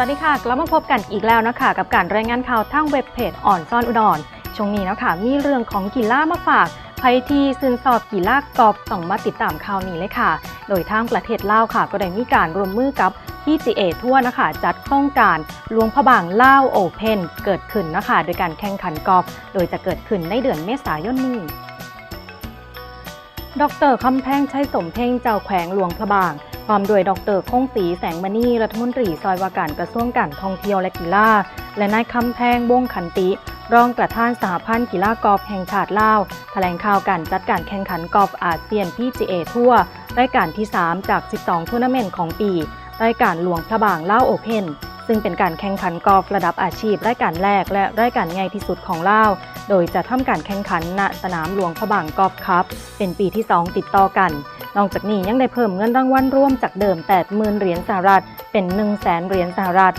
สวัสดีค่ะ กลับมาพบกันอีกแล้วนะคะ กับการรายงานข่าวทางเว็บเพจอ่อนซ่อนอุดรช่วงนี้นะคะมีเรื่องของกีฬามาฝากใครที่ซึนสอบกีฬากอล์ฟต้องมาติดตามข่าวนี้เลยค่ะ โดยทางประเทศลาวค่ะ ก็ได้มีการร่วมมือกับ PGA ทั่วนะคะ จัดโครงการหลวงพระบางล่าวโอเพนเกิดขึ้นนะคะ โดยการแข่งขันกอล์ฟโดยจะเกิดขึ้นในเดือนเมษายนนี้ดรคำแพงใชัยสมเพ่งเจ้าแขวงหลวงพระบาง พร้อมด้วยดรคงศรีแสงมณีรัฐมนตรีซอยว่าการกระทรวงการท่องเที่ยวและกีฬาและนายคำแพงวงขันติ รองประธานสหพันธ์กีฬากอล์ฟแห่งชาติลาวแถลงข่าวการจัดการแข่งขันกอล์ฟอาเซียน PGA ทั่วรายการที่ 3 จาก 12 ทัวร์นาเมนต์ของปี รายการหลวงพระบางล่าวโอเพนซึ่งเป็นการแข่งขันกอล์ฟระดับอาชีพรายการแรกและรายการใหญ่ที่สุดของลาว โดยจะทำการแข่งขันณสนามหลวงพระบางกอล์ฟคัพเป็นปีที่ 2 ติดต่อกัน นอกจากนี้ยังได้เพิ่มเงินรางวัลร่วมจากเดิม 80,000 เหรียญสหรัฐ เป็น 100,000 เหรียญสหรัฐ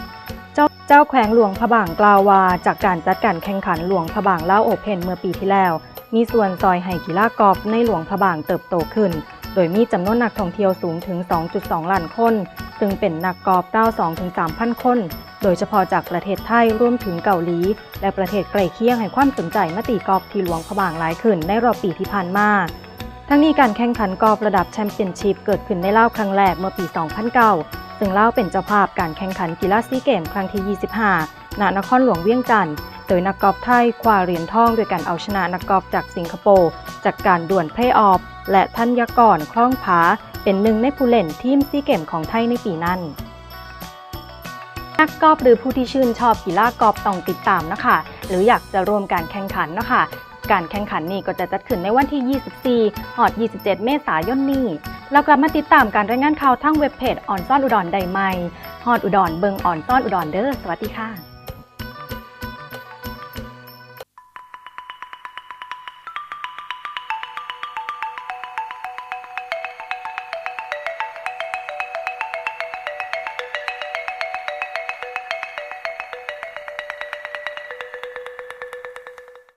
เจ้าแขวงหลวงพระบางกล่าวว่าจากการจัดการแข่งขันหลวงพระบางล่าโอเพนเมื่อปีที่แล้ว มีส่วนซอยให้กีฬากอล์ฟในหลวงพระบางเติบโตขึ้น โดยมีจำนวนนักท่องเที่ยวสูงถึง 2.2 ล้านคน ซึ่งเป็นนักกอล์ฟ92-3,000 คน โดยเฉพาะจากประเทศไทยร่วมถึงเกาหลี และประเทศใกล้เคียงให้ความสนใจมาตีกอล์ฟที่หลวงพระบางหลายขึ้นในรอบปีที่ผ่านมา ทั้งนี้การแข่งขันกอล์ฟระดับแชมเปี้ยนชิพเกิดขึ้นในลาวครั้งแรกเมื่อปี 2009 ซึ่งลาวเป็นเจ้าภาพการแข่งขันกีฬาซีเกมครั้งที่ 25 ณ นครหลวงเวียงจันทร์ โดยนักกอล์ฟไทยคว้าเหรียญทองโดยการเอาชนะนักกอล์ฟจากสิงคโปร์จากการด่วนเพลย์ออฟและธัญกรคล่องผาเป็นหนึ่งในผู้เล่นทีมซีเกมของไทยในปีนั้นนักกอล์ฟหรือผู้ที่ชื่นชอบกีฬากอล์ฟต้องติดตามนะคะ หรืออยากจะร่วมการแข่งขันนะคะ การแข่งขันนี้ก็จะจัดขึ้นในวันที่ 24หอด 27 เมษายนนี้ แล้วกลับมาติดตามการรายงานข่าวทั้งเว็บเพจออนซ่อนอุดรได้ใหม่ฮอดอุดรเบิงออนซ่อนอุดรเด้อสวัสดีค่ะ